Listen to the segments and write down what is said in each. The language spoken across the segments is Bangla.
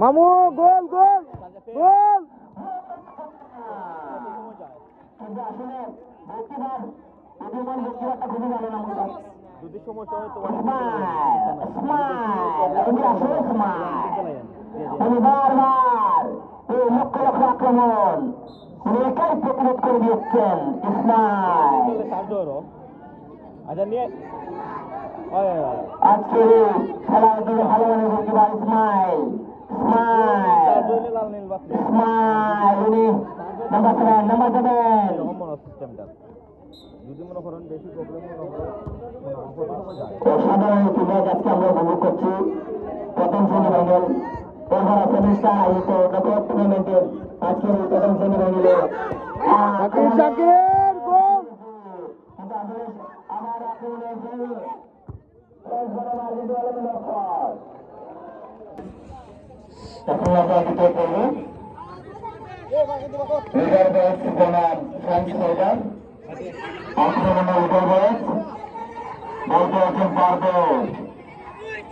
মামু গোল গোল গোল। যদি সমস্যা হয় উনি বারবার লক্ষ লক্ষ আক্রমণ। উনি প্রতিরোধ করে ইসমাইল সার্জরও আচ্ছা এই খেলার দিকে ভালো মনে গোলকিপার ইসমাইল। ইসমাইল। উনি নাম্বার সেভেন নাম্বার সেভেন অসাধারণ একটি ম্যাচ আজকে আমরা উপভোগ করছি। প্রথম সেমিফাইনাল এছাড়া সেমিস্টার আয়োজিত নকআউট টুর্নামেন্টের আজকের এই প্রথম সেমিফাইনালে শাকির শাকির গোল আমার আক্রমণে গোল এখন আমরা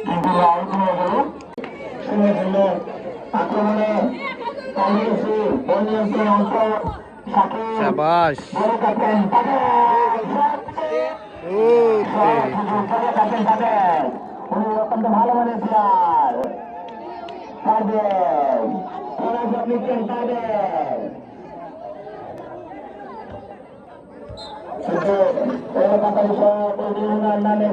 কিন্তু আউট হয়ে শূন্য শূন্য আক্রমণে অংশ উনি অত্যন্ত ভালো কিন্তু কলকাতা বিষয় নামে